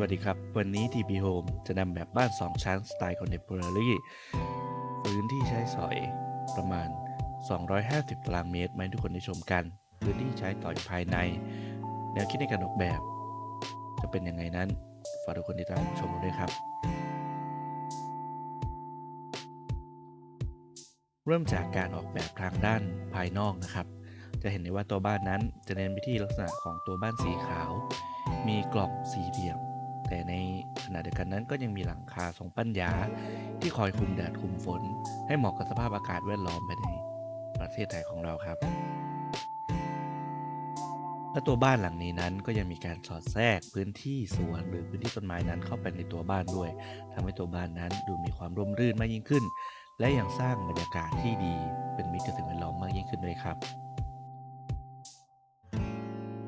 วัสดีครับ วันนี้ TP Home จะนำแบบบ้าน 2 ชั้นสไตล์ Contemporary พื้นที่ใช้สอยประมาณ 250 ตารางเมตรมาให้ทุกคนได้ชมกัน พื้นที่ใช้ต่อยภายใน แนวคิดในการออกแบบ จะเป็นยังไงนั้น ฝากทุกคนติดตามชมด้วยครับ เริ่มจากการออกแบบทางด้านภายนอกนะครับ จะเห็นได้ว่าตัวบ้านนั้นจะเน้นไปที่ลักษณะของตัวบ้านสีขาวมีกล่องสี่เหลี่ยม แต่ในขณะเดียวกันนั้นก็ยังมีหลังคาทรงปัญญา ที่คอยคุมแดดคุมฝน ให้เหมาะกับสภาพอากาศแวดล้อมภายในประเทศไทยของเราครับ และตัวบ้านหลังนี้นั้นก็ยังมีการสอดแทรกพื้นที่สวนหรือพื้นที่ต้นไม้นั้นเข้าไปในตัวบ้านด้วยทำให้ตัวบ้านนั้นดูมีความร่มรื่นมากยิ่งขึ้น และยังสร้างบรรยากาศที่ดี เป็นมิตรกับสิ่งแวดล้อมมากยิ่งขึ้นด้วยครับ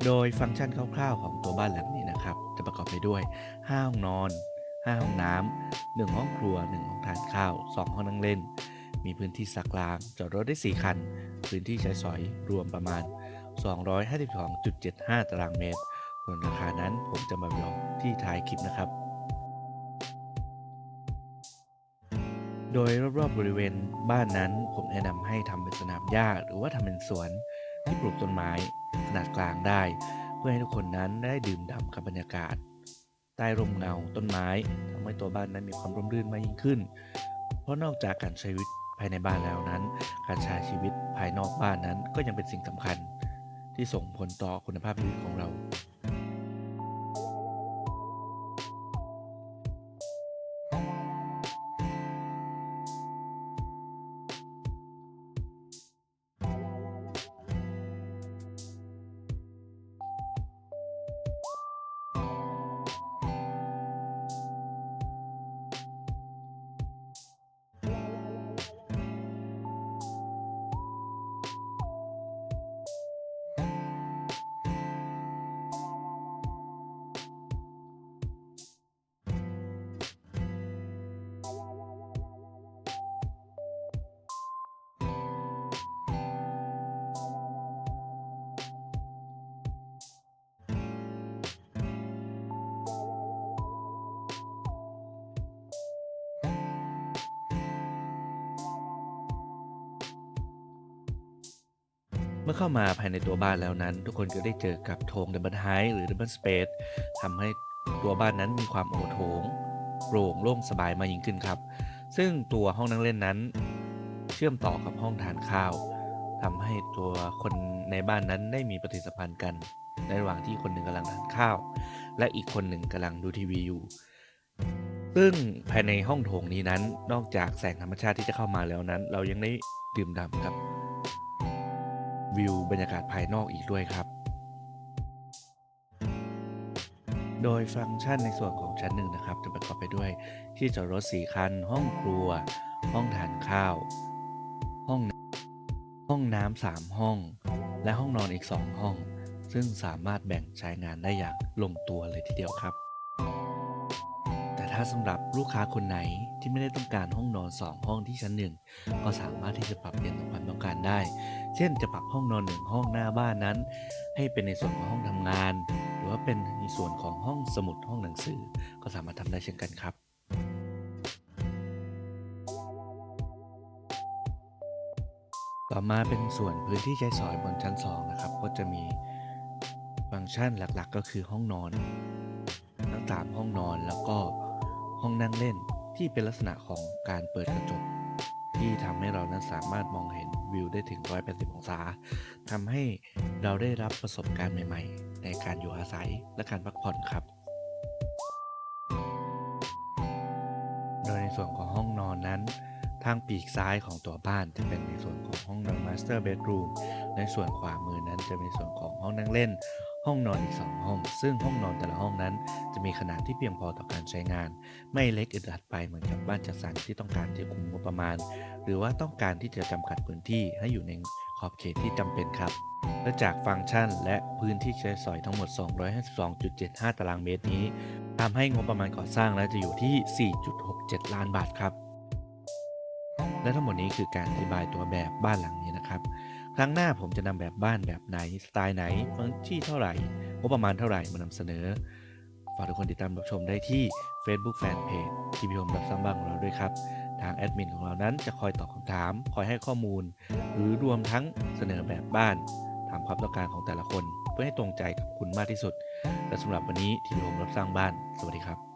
โดยฟังก์ชันคร่าวๆของตัวบ้านหลังนี้นะครับ จะประกอบไปด้วย 5 ห้องนอน 5 ห้องน้ำ1ห้องครัว 1 ห้องทานข้าว 2 ห้องนั่งเล่น มีพื้นที่สักล้าง จอดรถได้ 4 คัน พื้นที่ใช้สอยรวมประมาณ 252.75 ตารางเมตรส่วนราคานั้นผมจะมาบอกที่ท้ายคลิปนะครับ โดยรอบๆบริเวณบ้านนั้นผมแนะนำให้ทำเป็นสนามหญ้าหรือว่าทำเป็นสวน ที่ปลูกต้นไม้ขนาดกลางได้ เพื่อให้ทุกคนนั้นได้ดื่มด่ำกับบรรยากาศ ใต้ร่มเงาต้นไม้ทำให้ตัวบ้านนั้นมีความร่มรื่นมากยิ่งขึ้น เพราะนอกจากการใช้ชีวิตภายในบ้านแล้วนั้น การใช้ชีวิตภายนอกบ้านนั้นก็ยังเป็นสิ่งสำคัญ ที่ส่งผลต่อคุณภาพชีวิตของเรา เมื่อเข้ามาภายในตัวบ้านแล้วนั้น ทุกคนก็ได้เจอกับโถงดับเบิลไฮหรือดับเบิลสเปซทำให้ตัวบ้านนั้นมีความโอโถงโปร่งโล่งสบายมากยิ่งขึ้นครับ ซึ่งตัวห้องนั่งเล่นนั้น เชื่อมต่อกับห้องทานข้าวทำให้ตัวคนในบ้านนั้นได้มีปฏิสัมพันธ์กัน ในระหว่างที่คนหนึ่งกำลังทานข้าว และอีกคนหนึ่งกำลังดูทีวีอยู่ ซึ่งภายในห้องโถงนี้นั้น นอกจากแสงธรรมชาติที่จะเข้ามาแล้วนั้น เรายังได้ดื่มด่ำกับ วิวบรรยากาศภายนอกอีกด้วยครับ โดยฟังก์ชันในส่วนของชั้นหนึ่งนะครับ จะประกอบไปด้วยที่จอดรถ4คัน ห้องครัว ห้องทานข้าว ห้องห้องน้ำสามห้อง และห้องนอนอีก2ห้อง ซึ่งสามารถแบ่งใช้งานได้อย่างลงตัวเลยทีเดียวครับ ถ้าสำหรับลูกค้าคนไหนที่ไม่ได้ต้องการห้องนอน 2 ห้องที่ชั้นหนึ่งก็สามารถที่จะปรับเปลี่ยนตามความต้องการได้ เช่นจะปรับห้องนอนหนึ่งห้องหน้าบ้านนั้น ให้เป็นในส่วนของห้องทำงาน หรือว่าเป็นในส่วนของห้องสมุดห้องหนังสือ ก็สามารถทำได้เช่นกันครับต่อมาเป็นส่วนพื้นที่ใช้สอยบนชั้น 2 นะครับ ก็จะมีฟังก์ชันหลักๆ ก็คือห้องนอนทั้งสามห้องนอนแล้วก็ ห้องนั่งเล่นที่เป็นลักษณะของการเปิดกระจก ที่ทำให้เรานั้นสามารถมองเห็นวิวได้ถึง 180 องศาทำให้เราได้รับประสบการณ์ใหม่ ๆ ในการอยู่อาศัยและการพักผ่อนครับ โดยในส่วนของห้องนอนนั้น ทางปีกซ้ายของตัวบ้านจะเป็นในส่วนของห้องนอน Master Bedroom ในส่วนขวามือนั้นจะเป็นส่วนของห้องนั่งเล่น ห้องนอนอีก 2 ห้อง ซึ่งห้องนอนแต่ละห้องนั้น จะมีขนาดที่เพียงพอต่อการใช้งาน ไม่เล็กอึดอัดไปเหมือนกับบ้านจัดสรรที่ต้องการที่จะคุมงบประมาณ หรือว่าต้องการที่จะจำกัดพื้นที่ให้อยู่ในขอบเขตที่จำเป็นครับและจากฟังก์ชันและพื้นที่ใช้สอยทั้งหมด 252.75 ตารางเมตรนี้ทำให้งบประมาณก่อสร้างแล้วจะอยู่ที่ 4.67 ล้านบาทครับ และทั้งหมดนี้คือการอธิบายตัวแบบบ้านหลังนี้นะครับ ครั้งหน้าผมจะนำแบบบ้านแบบไหนสไตล์ไหนพื้นที่เท่าไหร่งบประมาณเท่าไหร่มานำเสนอฝากทุกคนติดตามรับชมได้ที่ Facebook Fanpage ที่พี่ผมรับสร้างบ้านของเราด้วยครับ ทางแอดมินของเรานั้นจะคอยตอบคำถาม คอยให้ข้อมูล หรือรวมทั้งเสนอแบบบ้านตามความต้องการของแต่ละคน เพื่อให้ตรงใจกับคุณมากที่สุด และสำหรับวันนี้ที่พี่ผมรับสร้างบ้าน สวัสดีครับ